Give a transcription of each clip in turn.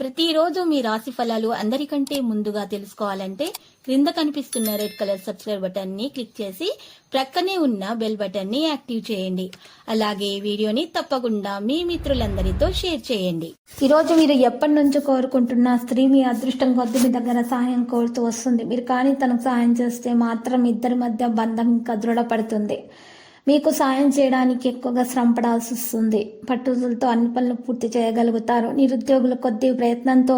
ప్రతిరోజు మీ రాశి ఫలాలు అందరికంటే ముందుగా తెలుసుకోవాలంటే క్రింద కనిపిస్తున్న రెడ్ కలర్ సబ్స్క్రైబ్ బటన్ని క్లిక్ చేసి ప్రక్కనే ఉన్న బెల్ బటన్ని యాక్టివ్ చేయండి. అలాగే వీడియోని తప్పకుండా మీ మిత్రులందరితో షేర్ చేయండి. ఈరోజు మీరు ఎప్పటి నుంచి కోరుకుంటున్న స్త్రీ మీ అదృష్టం కొద్ది మీ దగ్గర సహాయం కోరుతూ వస్తుంది. మీరు కానీ తనకు సహాయం చేస్తే మాత్రం ఇద్దరి మధ్య బంధం ఇంకా దృఢపడుతుంది. మీకు సాయం చేయడానికి ఎక్కువగా శ్రమ పడాల్సి వస్తుంది. పట్టుదలతో అన్ని పనులు పూర్తి చేయగలుగుతారు. నిరుద్యోగులు కొద్ది ప్రయత్నంతో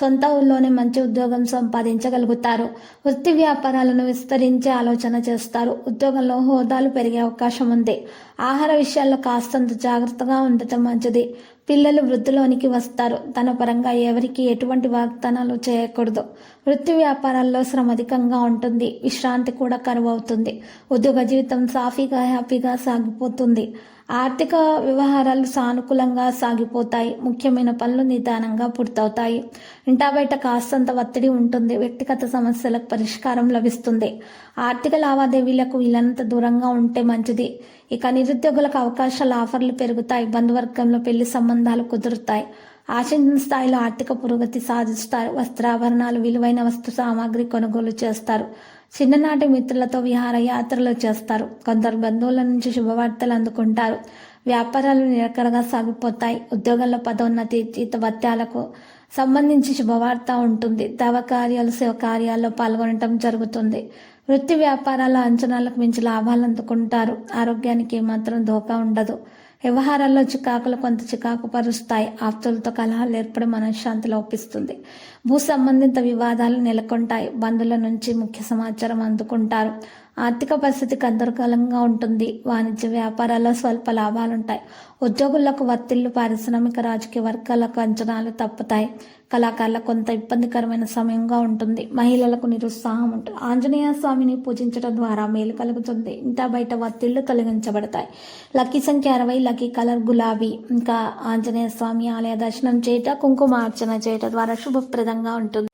సొంత ఊళ్ళోనే మంచి ఉద్యోగం సంపాదించగలుగుతారు. వృత్తి వ్యాపారాలను విస్తరించే ఆలోచన చేస్తారు. ఉద్యోగంలో హోదాలు పెరిగే అవకాశం ఉంది. ఆహార విషయాల్లో కాస్తంత జాగ్రత్తగా ఉండటం మంచిది. పిల్లలు వృద్ధిలోనికి వస్తారు. తన పరంగా ఎవరికి ఎటువంటి వాగ్దానాలు చేయకూడదు. వృత్తి వ్యాపారాల్లో శ్రమ అధికంగా ఉంటుంది. విశ్రాంతి కూడా కరువు అవుతుంది ఉద్యోగ జీవితం సాఫీగా హ్యాపీగా సాగిపోతుంది. ఆర్థిక వ్యవహారాలు సానుకూలంగా సాగిపోతాయి. ముఖ్యమైన పనులు నిదానంగా పూర్తవుతాయి. ఇంటా బయట కాస్తంత ఒత్తిడి ఉంటుంది. వ్యక్తిగత సమస్యలకు పరిష్కారం లభిస్తుంది. ఆర్థిక లావాదేవీలకు వీలైనంత దూరంగా ఉంటే మంచిది. ఇక నిరుద్యోగులకు అవకాశాలు ఆఫర్లు పెరుగుతాయి. బంధువర్గంలో పెళ్ళి సంబంధాలు కుదురుతాయి. ఆశించిన స్థాయిలో ఆర్థిక పురోగతి సాధిస్తారు. వస్త్రాభరణాలు విలువైన వస్తు సామాగ్రి కొనుగోలు చేస్తారు. చిన్ననాటి మిత్రులతో విహారయాత్రలు చేస్తారు. కొందరు బంధువుల నుంచి శుభవార్తలు అందుకుంటారు. వ్యాపారాలు నిరకరగా సాగిపోతాయి. ఉద్యోగంలో పదోన్నతి జీతభత్యాలకు సంబంధించి శుభవార్త ఉంటుంది. దవ కార్యాలు శివ కార్యాల్లో పాల్గొనటం జరుగుతుంది. వృత్తి వ్యాపారాల అంచనాలకు మించి లాభాలు అందుకుంటారు. ఆరోగ్యానికి ఏమాత్రం దోకా ఉండదు. వ్యవహారాల్లో చికాకులు కొంత చికాకు పరుస్తాయి. ఆప్తులతో కలహాలు ఏర్పడి మనశ్శాంతి లోపిస్తుంది భూ సంబంధిత వివాదాలు నెలకొంటాయి. బంధువుల నుంచి ముఖ్య సమాచారం అందుకుంటారు. ఆర్థిక పరిస్థితి గందరగోళంగా ఉంటుంది. వాణిజ్య వ్యాపారాల్లో స్వల్ప లాభాలుంటాయి. ఉద్యోగులకు వత్తిళ్ళు పారిశ్రామిక రాజకీయ వర్గాలకు అంచనాలు తప్పుతాయి. కళాకారులకు కొంత ఇబ్బందికరమైన సమయంగా ఉంటుంది. మహిళలకు నిరుత్సాహం ఉంటుంది ఆంజనేయ స్వామిని పూజించడం ద్వారా మేలు కలుగుతుంది. ఇంత బయట వత్తిళ్ళు తొలగించబడతాయి. లక్కీ సంఖ్య అరవై లక్కీ కలర్ గులాబీ. ఇంకా ఆంజనేయ స్వామి ఆలయ దర్శనం చేయట కుంకుమార్చన చేయట ద్వారా శుభప్రదంగా ఉంటుంది.